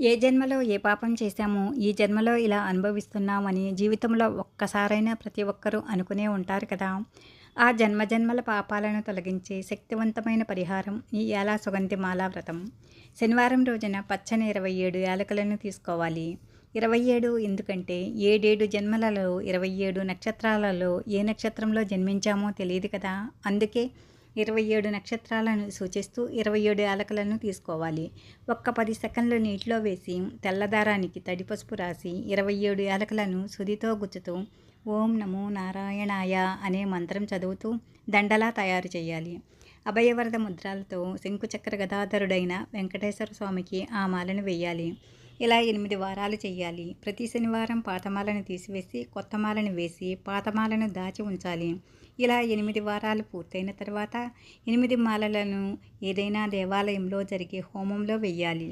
ఏ జన్మలో ఏ పాపం చేశామో ఈ జన్మలో ఇలా అనుభవిస్తున్నామని జీవితంలో ఒక్కసారైనా ప్రతి ఒక్కరూ అనుకునే ఉంటారు కదా. ఆ జన్మ జన్మల పాపాలను తొలగించే శక్తివంతమైన పరిహారం ఈ ఏలా సుగంధి మాలా వ్రతం. శనివారం రోజున పచ్చని ఇరవై ఏడు యాలకులను తీసుకోవాలి. ఇరవై ఏడు ఎందుకంటే ఏడేడు జన్మలలో ఇరవై ఏడు నక్షత్రాలలో ఏ నక్షత్రంలో జన్మించామో తెలియదు కదా. అందుకే ఇరవై ఏడు నక్షత్రాలను సూచిస్తూ ఇరవై ఏడు యాలకులను తీసుకోవాలి. ఒక్క పది సెకండ్లు నీటిలో వేసి తెల్లదారానికి తడి పసుపు రాసి ఇరవై ఏడు యాలకులను సుదితో గుచ్చుతూ ఓం నమో నారాయణాయ అనే మంత్రం చదువుతూ దండలా తయారు చేయాలి. అభయవరద ముద్రాలతో శంకుచక్ర గదాధరుడైన వెంకటేశ్వర స్వామికి ఆ మాలను వేయాలి. ఇలా ఎనిమిది వారాలు చేయాలి ప్రతి శనివారం పాతమాలను తీసివేసి కొత్త మాలను వేసి పాతమాలను దాచి ఉంచాలి. ఇలా ఎనిమిది వారాలు పూర్తయిన తర్వాత ఎనిమిది మాలలను ఏదైనా దేవాలయంలో జరిగే హోమంలో వెయ్యాలి.